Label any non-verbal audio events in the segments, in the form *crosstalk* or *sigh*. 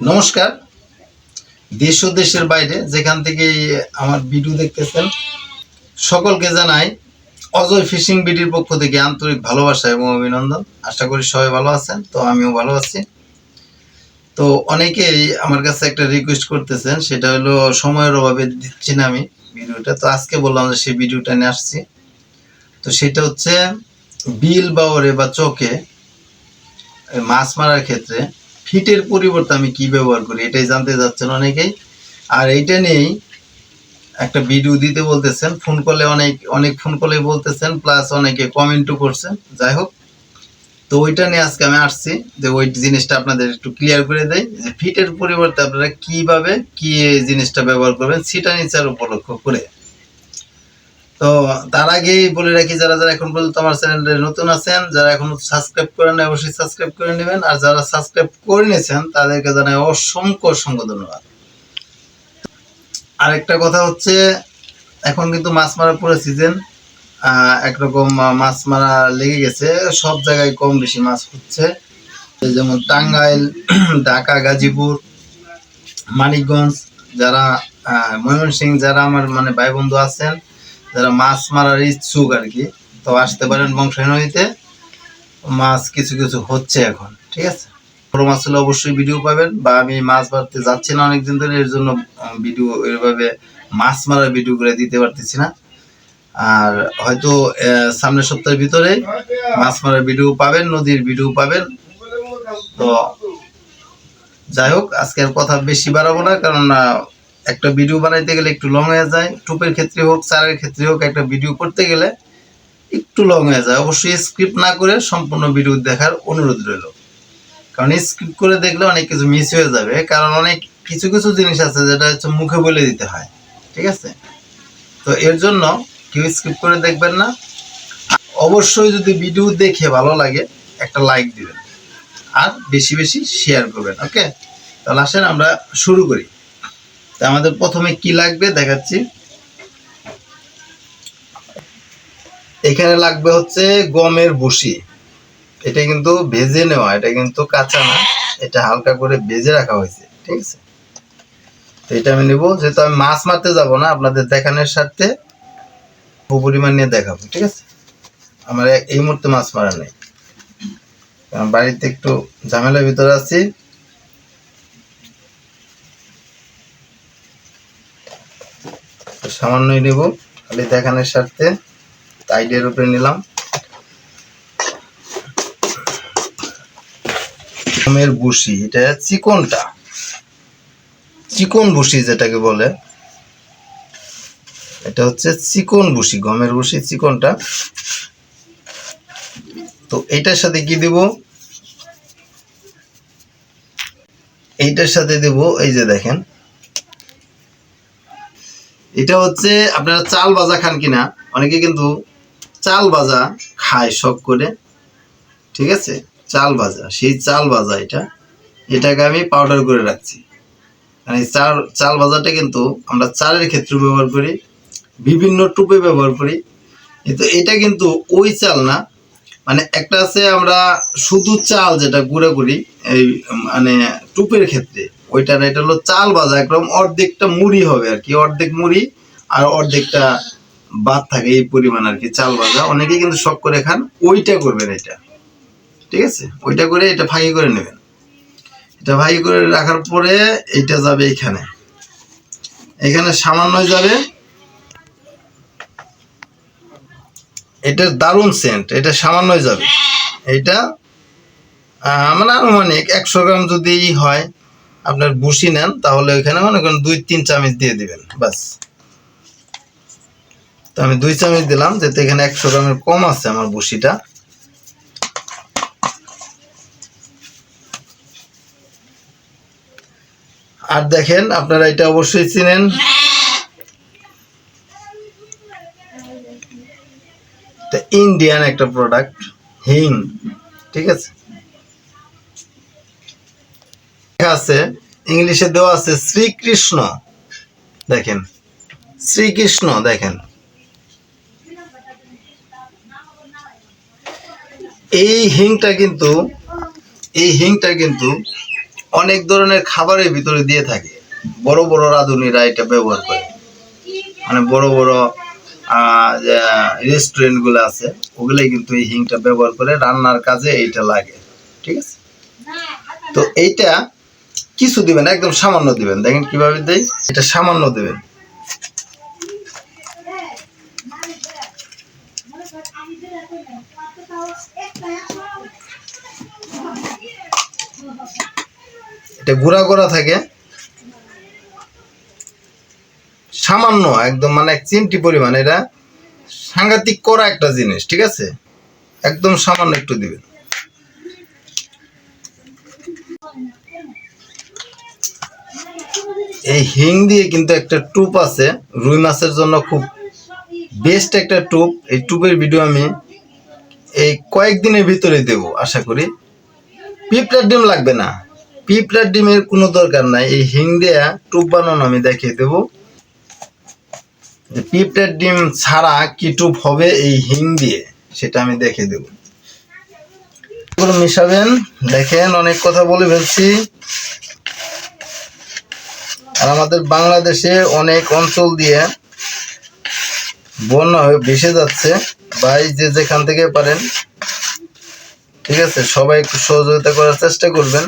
নমস্কার। দেশ ও দেশের বাইরে যেখান থেকে আমার ভিডিও দেখতেছেন, সকলকে জানাই অজয় ফিশিং বিডির পক্ষ থেকে আন্তরিক ভালোবাসা এবং অভিনন্দন। আশা করি সবাই ভালো আছেন, তো আমিও ভালো আছি। তো অনেকেই আমার কাছে একটা রিকোয়েস্ট করতেছেন, সেটা হলো সময়ের অভাবে দিচ্ছি না আমি ভিডিওটা। তো আজকে বললাম যে সেই ভিডিওটা নিয়ে আসছি। তো সেটা হচ্ছে বিল বা ওরে বা চোখে মাছ মারার ক্ষেত্রে ফিটের পরিবর্তে আমি কি ব্যবহার করি এটাই জানতে যাচ্ছেন অনেকেই। আর এইটা নিয়েই একটা ভিডিও দিতে বলতেছেন ফোন কলে অনেক অনেক ফোন করলে বলতেছেন প্লাস অনেকে কমেন্টও করছেন। যাই হোক, তো ওইটা নিয়ে আজকে আমি আসছি যে ওই জিনিসটা আপনাদের একটু ক্লিয়ার করে দেয় যে ফিটের পরিবর্তে আপনারা কীভাবে কি জিনিসটা ব্যবহার করবেন, সেটা নিচার উপলক্ষ করে। তো তার আগেই বলে রাখি যারা যারা এখন পর্যন্ত আমার চ্যানেলে নতুন আছেন যারা এখন সাবস্ক্রাইব করেন অবশ্যই সাবস্ক্রাইব করে নেবেন। আর যারা সাবস্ক্রাইব করে নিয়েছেন তাদেরকে জানাই অসংখ্য অসংখ্য ধন্যবাদ। আরেকটা কথা হচ্ছে এখন কিন্তু মাছ মারার পুরো সিজন একরকম মাছ মারা লেগে গেছে। সব জায়গায় কম বেশি মাছ হচ্ছে। যেমন টাঙ্গাইল *clears throat* ঢাকা গাজীপুর মানিকগঞ্জ যারা আহ, ময়মনসিংহ যারা আমার মানে ভাই বন্ধু আছেন যারা মাছ মারার ইচ্ছুক আর কি, তো আসতে পারেন বংশাহী নদীতে। মাছ কিছু কিছু হচ্ছে এখন, ঠিক আছে? বড় মাছ হলে অবশ্যই ভিডিও পাবেন, বা আমি মাছ মারতে যাচ্ছি না অনেকদিন ধরে, এর জন্য ভিডিও এভাবে মাছ মারার ভিডিও করে দিতে পারতেছি না। আর হয়তো সামনের সপ্তাহের ভিতরে মাছ মারার ভিডিও পাবেন, নদীর ভিডিও পাবেন। তো যাই হোক আজকের কথা বেশি বাড়াবো না, কারণ একটা ভিডিও বানাইতে গেলে একটু লং হয়ে যায়। টুপের ক্ষেত্রে হোক, চারের ক্ষেত্রে হোক, একটা ভিডিও করতে গেলে একটু লং হয়ে যায়। অবশ্যই স্ক্রিপ্ট না করে সম্পূর্ণ ভিডিও দেখার অনুরোধ রইল। কারণ স্ক্রিপ্ট করে দেখলে অনেক কিছু মিস হয়ে যাবে। কারণ অনেক কিছু কিছু জিনিস আছে যেটা হচ্ছে মুখে বলে দিতে হয়। ঠিক আছে? তো এর জন্য কেউ স্ক্রিপ্ট করে দেখবেন না। অবশ্যই যদি ভিডিও দেখে ভালো লাগে, একটা লাইক দিবেন। আর বেশি বেশি শেয়ার করবেন ওকে তাহলে আসেন, আমরা শুরু করি। তা আমাদের প্রথমে কি লাগবে দেখাচ্ছি। এখানে লাগবে হচ্ছে গমের ভুসি এটা কিন্তু ভেজে নেওয়া, এটা কিন্তু কাঁচা না, এটা হালকা করে ভেজে রাখা হয়েছে, ঠিক আছে? তো এটা আমি নেব, যেহেতু আমি মাছ মারতে যাব না, আপনাদের দেখানোর সাথে পরিমাণ নিয়ে দেখাবো, ঠিক আছে? আমার এই মুহূর্তে মাছ মারা নেই। বাড়িতে একটু ঝামেলার ভিতরে আছি। সামান্যই নেব। খালি দেখানোর স্বার্থে সাইডের উপরে নিলাম। গমের ভুসি, এটা চিকনটা। চিকন ভুসি যেটাকে বলে। এটা হচ্ছে চিকন ভুসি, গমের ভুসি, চিকনটা। তো এইটার সাথে কি দেব? এইটার সাথে দেব, এই যে দেখেন। এটা হচ্ছে আপনারা চাল ভাজা খান কিনা, অনেকে কিন্তু চাল ভাজা খায় শখ করে, ঠিক আছে? চাল ভাজা, সেই চাল ভাজা এটা, এটাকে আমি পাউডার করে রাখছি। মানে চাল চাল ভাজাটা কিন্তু আমরা চালের ক্ষেত্রে ব্যবহার করি, বিভিন্ন টুপে ব্যবহার করি। কিন্তু এটা কিন্তু ওই চাল না মানে একটা আছে আমরা শুধু চাল যেটা গুঁড়া করি, এই মানে টুপের ক্ষেত্রে। ওইটা এটা হলো চাল ভাজা, একদম অর্ধেকটা মুড়ি হবে আর কি, অর্ধেক মুড়ি আর অর্ধেকটা বাদ থাকে এই পরিমাণ আর কি, চাল ভাজা। অনেকে কিন্তু শখ করে খান, ওইটা করবেন এটা। ঠিক আছে? ওইটা করে এটা ভাগি করে নেবেন। এটা ভাগি করে রাখার পরে এটা যাবে এখানে। এখানে সামান্য যাবে এটার দারুণ সেন্ট এটা সামান্য যাবে। এটা মানে আনুমানিক একশো গ্রাম যদি হয় আপনার বুসি নেন, তাহলে ওইখানে মনে করেন দুই, তিন চামচ দিয়ে দিবেন, বাস। তো আমি দুই চামচ দিলাম যাতে এখানে একশো গ্রামের কম আছে আমার বুসিটা আর দেখেন, আপনারা এটা অবশ্যই চিনেন। ইন্ডিয়ান একটা প্রোডাক্ট হিং, ঠিক আছে লেখা আছে, ইংলিশে দেওয়া আছে শ্রীকৃষ্ণ। দেখেন শ্রীকৃষ্ণ, দেখেন। এই হিংটা কিন্তু, এই হিংটা কিন্তু অনেক ধরনের খাবারের ভিতরে দিয়ে থাকে। বড় বড় রাঁধুনিরা এটা ব্যবহার করে। মানে বড় বড় রেস্টুরেন্টগুলো আছে, ওগুলাই কিন্তু এই হিংটা ব্যবহার করে। রান্নার কাজে এইটা লাগে। ঠিক আছে? তো এইটা কিছু দিবেন, একদম সামান্য দিবেন। দেখেন কীভাবে দেই, এটা সামান্য দিবেন। এটা গুঁড়া করা থাকে। সামান্য, একদম মানে এক চিমটি পরিমাণ। এটা সাংঘাতিক করা একটা জিনিস, ঠিক আছে? একদম সামান্য একটু দিবেন। এই হিং দিয়ে কিন্তু একটা টুপ আছে, রুই মাছের জন্য খুব বেস্ট একটা টুপ। এই টুপের ভিডিও আমি এই কয়েকদিনের ভিতরে দেব, আশা করি। পিঁপড়ার ডিম লাগবে না। পিঁপড়ার ডিমের কোনো দরকার নাই। এই হিং দেয়া টুপ বানানো আমি দেখিয়ে দেব। পিঁপড়ার ডিম ছাড়া কি টুপ হবে এই হিং দিয়ে, সেটা আমি দেখিয়ে দেব। মিশাবেন। দেখেন, অনেক কথা বলে ফেলছি। আর আমাদের বাংলাদেশে অনেক অঞ্চল দিয়ে বন্যা হয়ে ভেসে যাচ্ছে। ভাই, যে যেখান থেকে পারেন, ঠিক আছে, সবাই একটু সহযোগিতা করার চেষ্টা করবেন।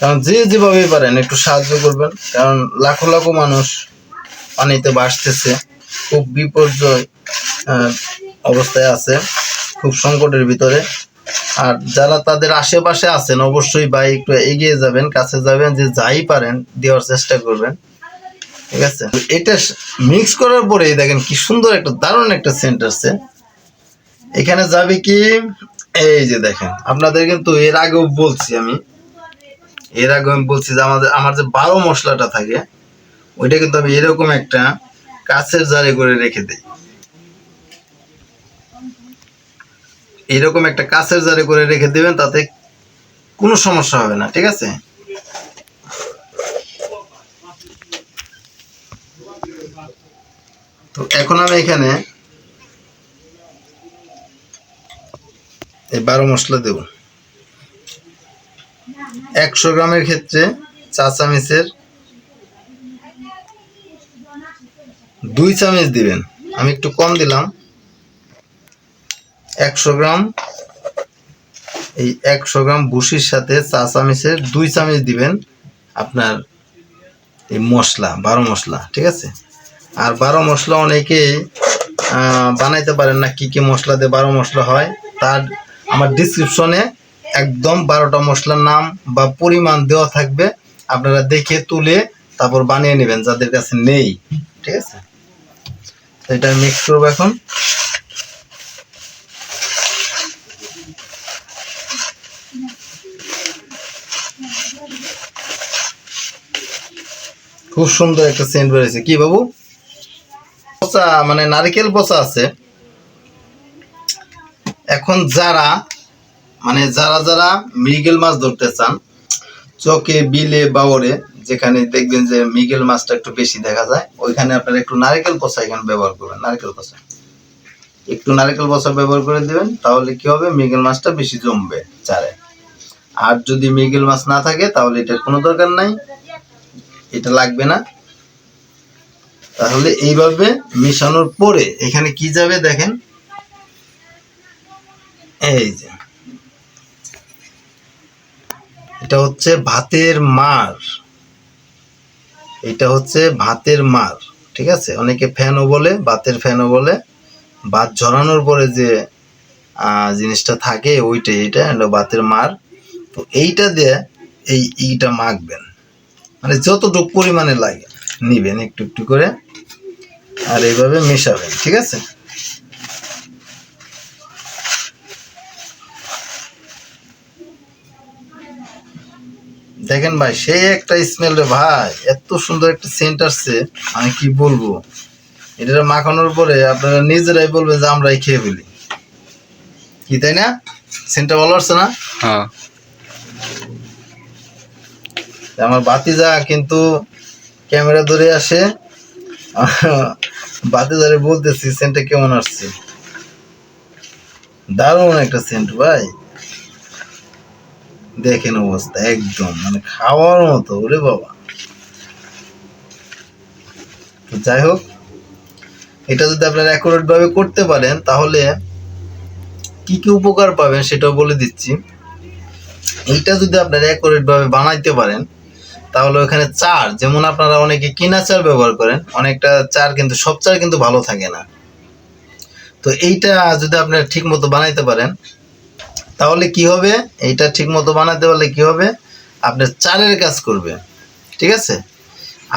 কারণ যে যেভাবে পারেন, একটু সাহায্য করবেন। কারণ লাখো লাখো মানুষ পানিতে বাসতেছে খুব বিপর্যয় অবস্থায় আছে, খুব সংকটের ভিতরে। আর যারা তাদের আশেপাশে আছেন, অবশ্যই ভাই একটু এগিয়ে যাবেন, কাছে যাবেন, যে যাই পারেন, দেওয়ার চেষ্টা করবেন। ঠিক আছে? এটা মিক্স করার পরে দেখেন কি সুন্দর একটা দারুণ একটা সেন্ট আছে এখানে যাবে কি? এই যে দেখেন, আপনাদের কিন্তু এর আগেও বলছি আমি। এর আগে আমি বলছি যে আমাদের, আমার যে বারো মশলাটা থাকে, ওইটা কিন্তু আমি এরকম একটা কাছের জারে করে রেখে দিই। এরকম একটা কাছের জারে করে রেখে দেবেন, তাতে কোনো সমস্যা হবে না, ঠিক আছে? তো এখন আমি এখানে এই বারো মশলা দেব। একশো গ্রামের ক্ষেত্রে চা চামিচের দুই চামচ দিবেন। আমি একটু কম দিলাম। একশো গ্রাম। এই একশো গ্রাম ভুসির সাথে চা চামচের দুই চামচ দিবেন আপনার এই মশলা বারো মশলা ঠিক আছে? আর বারো মশলা অনেকেই আহ, বানাইতে পারেন না কি কি মশলা দিয়ে বারো মশলা হয়। তার আমার ডিসক্রিপশনে একদম বারোটা মশলার নাম বা পরিমাণ দেওয়া থাকবে। আপনারা দেখে তুলে তারপর বানিয়ে নেবেন যাদের কাছে নেই ঠিক আছে? এটা মিক্স করব এখন। খুব সুন্দর একটা সেন্ট বেরিয়েছে কি বাবু? পচা মানে নারকেল পচা আছে। এখন যারা মানে যারা যারা মৃগেল মাছ ধরতে চান, চকে, বিলে, বাওরে, যেখানে দেখবেন যে মৃগেল মাছটা একটু বেশি দেখা যায়, ওইখানে আপনারা একটু নারকেল পচা এখানে ব্যবহার করবেন, নারকেল পচা। একটু নারকেল পচা ব্যবহার করে দেবেন, তাহলে কি হবে? মৃগেল মাছটা বেশি জমবে চারে। আর যদি মৃগেল মাছ না থাকে, তাহলে এটার কোনো দরকার নাই। এটা লাগবে না। তাহলে এইভাবে মিশানোর পরে এখানে কি যাবে দেখেন? এই যে। এটা হচ্ছে ভাতের মার। এটা হচ্ছে ভাতের মার, ঠিক আছে? অনেকে ফ্যানও বলে, ভাতের ফ্যানও বলে। ভাত ঝরানোর পরে যে জিনিসটা থাকে, ওইটাই, এটা ভাতের মার। তো এইটা দিয়ে এই ইটা মাখবেন। মানে যতটুকু পরিমাণে লাগে, নিবেন একটু একটু করে আর এইভাবে মেশাবেন, ঠিক আছে? দেখেন ভাই, সেই একটা স্মেল রে ভাই, এত সুন্দর একটা সেন্ট আসছে, আমি কি বলব? এটা মাখানোর পরে আপনারা নিজেরাই বলবেন যে আমরাই খেয়ে ফেলি। কি, তাই না? সেন্টটা ভালো আসছে না? হ্যাঁ। আমার বাতিজা কিন্তু ক্যামেরা ধরে আসে। *laughs* বাতি বাতিজারে বলতেছি সেন্টটা কেমন আসছে? দারুণ একটা সেন্ট ভাই। দেখেন অবস্থা একদম মানে খাওয়ার মতো, ওরে বাবা। যাই হোক, এটা যদি আপনারা অ্যাকুরেট ভাবে করতে পারেন, তাহলে কি কি উপকার পাবেন সেটাও বলে দিচ্ছি। এইটা যদি আপনারা অ্যাকুরেট ভাবে বানাইতে পারেন তাহলে ওখানে চার, যেমন আপনারা অনেকে কিনা চার ব্যবহার করেন, অনেকটা চার কিন্তু, সব চার কিন্তু ভালো থাকে না। তো এইটা যদি আপনারা ঠিক মতো বানাইতে পারেন, তাহলে কি হবে? এইটা ঠিক মতো বানাতে পারলে কি হবে? আপনার চারের কাজ করবে, ঠিক আছে?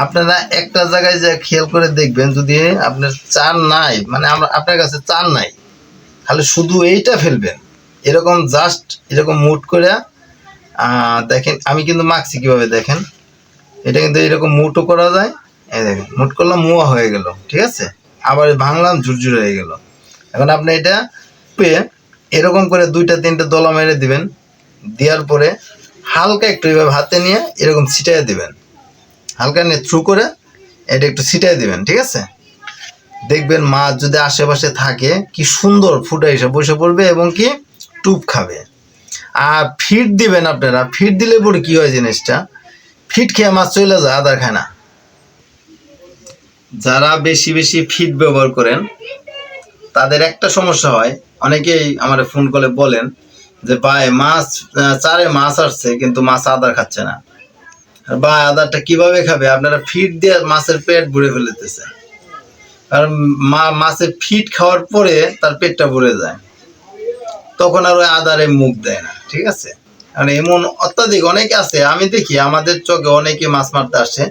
আপনারা একটা জায়গায় যে খেয়াল করে দেখবেন, যদি আপনার চার নাই মানে আমরা আপনার কাছে চার নাই, তাহলে শুধু এইটা ফেলবেন। এরকম জাস্ট এরকম মুট করে দেখেন, আমি কিন্তু মাখছি কীভাবে দেখেন। এটা কিন্তু এরকম মুটও করা যায়। এই দেখেন, মুট করলাম, মুয়া হয়ে গেল, ঠিক আছে? আবার ভাঙলাম, ঝুরঝুর হয়ে গেল। এখন আপনি এটা পেয়ে এরকম করে দুইটা, তিনটা দলা মেরে দিবেন। দেওয়ার পরে হালকা একটু এভাবে হাতে নিয়ে এরকম ছিটাই দিবেন। হালকা নিয়ে থ্রু করে এটা একটু ছিটাই দিবেন, ঠিক আছে? দেখবেন মাছ যদি আশেপাশে থাকে, কি সুন্দর ফুটা এসে বসে পড়বে এবং কি টুপ খাবে। আর ফিট দিবেন আপনারা। ফিট দিলে পরে কি হয় জিনিসটা? ফিট খেয়ে মাছ চলে যায়, আদার খায় না। যারা বেশি বেশি ফিট ব্যবহার করেন, তাদের একটা সমস্যা হয়। অনেকেই আমার ফোন করে বলেন যে, ভাই, মাছ চারে মাছ আসছে, কিন্তু মাছ আদার খাচ্ছে না। ভাই, আদারটা কীভাবে খাবে? আপনারা ফিট দিয়ে মাছের পেট ভরে ফেলেতেছে। কারণ মা, মাছের ফিট খাওয়ার পরে তার পেটটা ভরে যায়। তখন আর ওই আদারে মুখ দেয় না, ঠিক আছে? কারণ এমন অত্যাধিক অনেকে আছে, আমি দেখি আমাদের চোখে অনেকে মাছ মারতে আসে।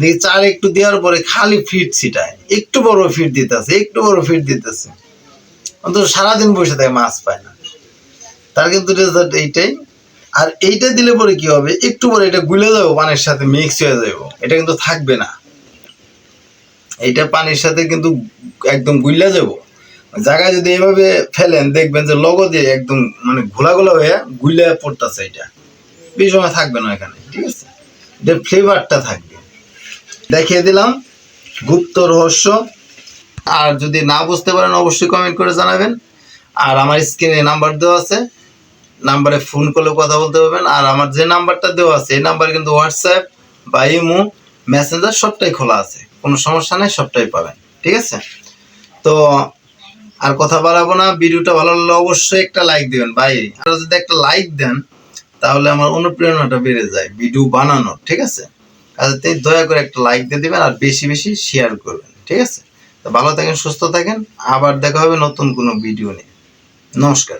দেখি চার একটু দেওয়ার পরে খালি ফিট ছিটায়, একটু বড় ফিট দিতেছে, একটু বড় ফিট দিতেছে। অন্তত সারাদিন বসে থাকে, মাছ পায় না। তার কিন্তু রেজাল্ট এইটাই। আর এইটা দিলে পরে কি হবে? একটু পরে এটা গুলে যাব পানির সাথে মিক্স হয়ে যাবে এটা কিন্তু থাকবে না। এইটা পানির সাথে কিন্তু একদম গুলে যাব জায়গায় যদি এইভাবে ফেলেন, দেখবেন যে লগো দিয়ে একদম মানে ঘোলা ঘোলা হয়ে গুলে পড়তেছে এটা। বেশি সময় থাকবে না এখানে, ঠিক আছে? এটার ফ্লেভারটা থাকবে। দেখিয়ে দিলাম গুপ্ত রহস্য। আর যদি না বুঝতে পারেন, অবশ্যই কমেন্ট করে জানাবেন। আর আমার স্ক্রিনে নাম্বার দেওয়া আছে। নাম্বারে ফোন করলে কথা বলতে পারবেন। আর আমার যে নাম্বারটা দেওয়া আছে, এই নাম্বারে কিন্তু হোয়াটসঅ্যাপ বা ইমো মেসেঞ্জার সবটাই খোলা আছে। কোনো সমস্যা নেই, সবটাই পাবেন, ঠিক আছে? তো আর কথা বাড়াবো না, ভিডিওটা ভালো লাগলে অবশ্যই একটা লাইক দেবেন ভাই। আর যদি একটা লাইক দেন, তাহলে আমার অনুপ্রেরণাটা বেড়ে যায় ভিডিও বানানোর, ঠিক আছে? তাই দয়া করে একটা লাইক দিয়ে দেবেন আর বেশি বেশি শেয়ার করবেন, ঠিক আছে? তো ভালো থাকেন, সুস্থ থাকেন, আবার দেখা হবে নতুন কোনো ভিডিও নিয়ে। নমস্কার।